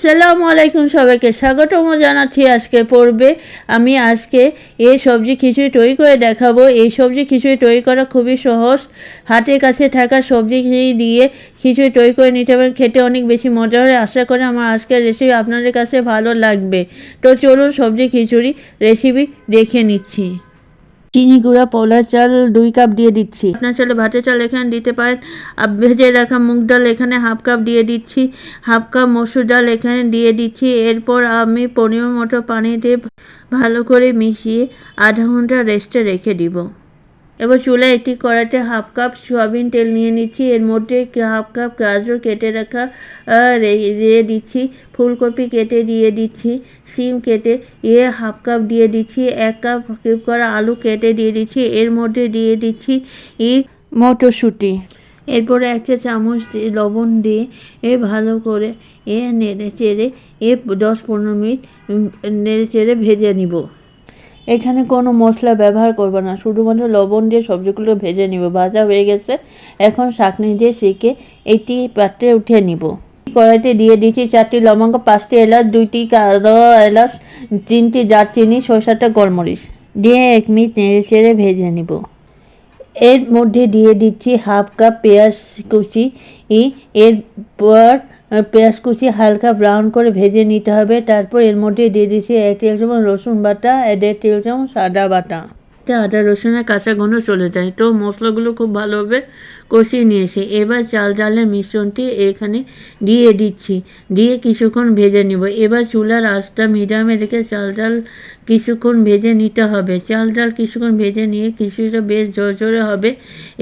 আসসালামু আলাইকুম সবাইকে স্বাগতম জানাচ্ছি আজকে পড়বে আমি আজকে এই সবজি খিচুড়ি তৈরি করে দেখাবো। এই সবজি খিচুড়ি তৈরি করা খুবই সহজ। হাতের কাছে থাকা সবজি দিয়ে খিচুড়ি তৈরি করে নিতে পারেন। খেতে অনেক বেশি মজা হয় আশা করি আমার আজকের রেসিপি আপনাদের কাছে ভালো লাগবে। তো চলুন সবজি খিচুড়ি রেসিপি দেখে নিচ্ছি। চিনি গুঁড়া পোলা চাল দুই কাপ দিয়ে দিচ্ছি। আপনার চালে ভাতের চাল এখানে দিতে পারেন আর ভেজে রাখা মুগ ডাল এখানে হাফ কাপ দিয়ে দিচ্ছি। হাফ কাপ মসুর ডাল এখানে দিয়ে দিচ্ছি। এরপর আমি পরিমাণ মতো পানি দিয়ে ভালো করে মিশিয়ে আধা ঘণ্টা রেস্টে রেখে দিব। এবার চুলায় একটি কড়াইতে হাফ কাপ সয়াবিন তেল নিয়ে নিচ্ছি। এর মধ্যে হাফ কাপ গাজর কেটে রাখা দিয়ে দিচ্ছি। ফুলকপি কেটে দিয়ে দিচ্ছি। সিম কেটে এ হাফ কাপ দিয়ে দিচ্ছি। এক কাপ কিউব করা আলু কেটে দিয়ে দিচ্ছি। এর মধ্যে দিয়ে দিচ্ছি ই মটরশুঁটি। এরপরে এক চা চামচ লবণ দিয়ে এ ভালো করে এ নেড়ে চেড়ে এ দশ পনেরো মিনিট নেড়ে চেড়ে ভেজে নিব। এখানে কোনো মশলা ব্যবহার করব না। শুধুমাত্র লবণ দিয়ে সবজিগুলো ভেজে নিব। ভাজা হয়ে গেছে। এখন শাকনি দিয়ে সেকে এটি পাত্রে উঠিয়ে নিব। কড়াইতে দিয়ে দিচ্ছি চারটি লবঙ্গ, পাঁচটি এলাচ, দুইটি কালো এলাচ, তিনটি দারচিনি ছয় সাতটা গোলমরিচ দিয়ে এক মিনিট নেড়ে চেড়ে ভেজে নিব। এর মধ্যে দিয়ে দিচ্ছি হাফ কাপ পেঁয়াজ কুচি। এরপর পেঁয়াজ কুচি হালকা ব্রাউন করে ভেজে নিতে হবে। তারপর এর মধ্যে দিয়ে দিচ্ছি এক টেবিল চামচ রসুন বাটা, এক দেড় টেবিল চামচ আদা বাটা। এতে আদা রসুনের কাঁচা গন্ধ চলে যায়, তো মশলাগুলো খুব ভালোভাবে কষিয়ে নিয়েছি। এবার চাল ডালের মিশ্রণটি এখানে দিয়ে দিচ্ছি, দিয়ে কিছুক্ষণ ভেজে নেব। এবার চুলার আঁচটা মিডিয়ামে রেখে চাল ডাল কিছুক্ষণ ভেজে নিতে হবে। চাল ডাল কিছুক্ষণ ভেজে নিয়ে কিছুটা বেশ ঝরঝরে হবে।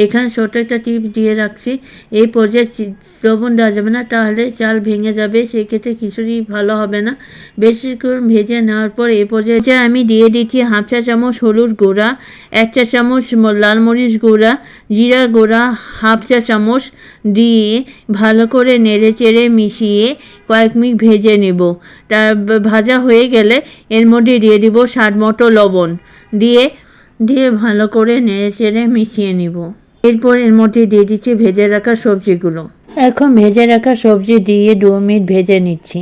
এখানে ছোট একটা টিপ দিয়ে রাখছি। এই পর্যায়ে লবণ দেওয়া যাবে না, তাহলে চাল ভেঙে যাবে, সেক্ষেত্রে খিচুড়ি ভালো হবে না। বেশিক্ষণ ভেজে নেওয়ার পর এ পর্যায়ে আমি দিয়ে দিচ্ছি হাফ চা চামচ হলুদ গুঁড়া। এক চা চামচ লাল মরিচ গুঁড়া, জিরা গুঁড়া, হাফ চা চামচ দিয়ে ভালো করে নেড়ে চেড়ে মিশিয়ে কয়েক মিনিট ভেজে নেব। তা ভাজা হয়ে গেলে এর মধ্যে দিয়ে দিব স্বাদ মতো লবণ। দিয়ে দিয়ে ভালো করে নেড়ে চেড়ে মিশিয়ে নিব। এরপর এর মধ্যে দিয়ে দিচ্ছি ভেজে রাখা সবজিগুলো। এখন ভেজে রাখা সবজি দিয়ে দু মিনিট ভেজে নিচ্ছি।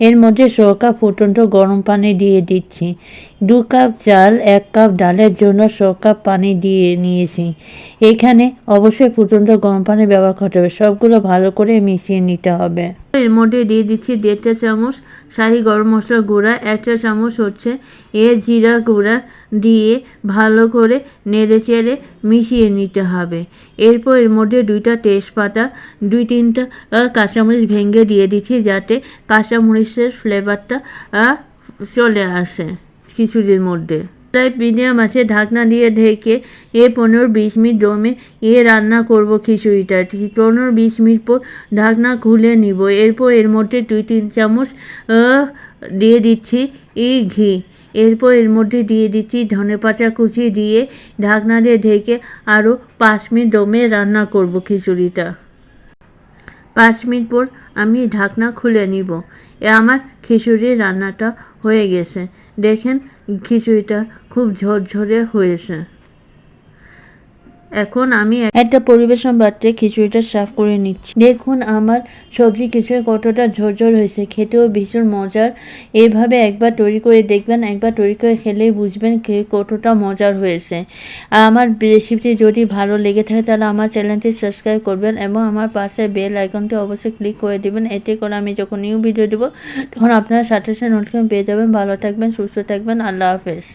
এর মধ্যে ছ কাপ ফুটন্ত গরম পানি দিয়ে দিচ্ছি। দু কাপ চাল, এক কাপ ডালের জন্য ছ কাপ পানি দিয়ে নিয়েছি। এখানে অবশ্যই ফুটন্ত গরম পানি ব্যবহার করতে হবে। সবগুলো ভালো করে মিশিয়ে নিতে হবে। এর মধ্যে দিয়ে দিচ্ছি দেড় চা চামচ শাহি গরম মশলা গুঁড়া এক চা চামচ হচ্ছে এ জিরা গুঁড়া দিয়ে ভালো করে নেড়ে চেড়ে মিশিয়ে নিতে হবে। এরপর এর মধ্যে দুইটা তেজপাতা, দুই তিনটা কাঁচামরিচ ভেঙে দিয়ে দিচ্ছি যাতে কাঁচামরিচের ফ্লেভারটা চলে আসে খিচুড়ির মধ্যে। তাই মিডিয়াম আছে, ঢাকনা দিয়ে ঢেকে এ পনেরো বিশ মিনিট দমে এ রান্না করব খিচুড়িটা। পনেরো বিশ মিনিট পর ঢাকনা খুলে নিব। এরপর এর মধ্যে দুই, তিন চামচ দিয়ে দিচ্ছি এই ঘি। এরপর এর মধ্যে দিয়ে দিচ্ছি ধনে পাতা কুচি দিয়ে ঢাকনা দিয়ে ঢেকে আরও পাঁচ মিনিট দমে রান্না করব খিচুড়িটা। পাঁচ মিনিট পর আমি ঢাকনা খুলে নিব। এ আমার খিচুড়ি রান্নাটা হয়ে গেছে। দেখেন, খিচুড়িটা খুব ঝরঝরে হয়েছে। এখন আমি একটা পরিবেশন পাত্রে খিচুড়িটা সাফ করে নিচ্ছি। দেখুন আমার সবজি খিচুড়ি কতটা ঝরঝর হয়েছে, খেতেও ভীষণ মজার। এইভাবে একবার তৈরি করে দেখবেন, একবার তৈরি করে খেলেই বুঝবেন কতটা মজার হয়েছে। আর আমার রেসিপিটি যদি ভালো লেগে থাকে তাহলে আমার চ্যানেলটি সাবস্ক্রাইব করবেন এবং আমার পাশে বেল আইকনটি অবশ্যই ক্লিক করে দিবেন। এতে করে আমি যখন নিউ ভিডিও দেবো, তখন আপনারা সাথে সাথে নোটিফিকেশন পেয়ে যাবেন। ভালো থাকবেন, সুস্থ থাকবেন। আল্লাহ হাফেজ।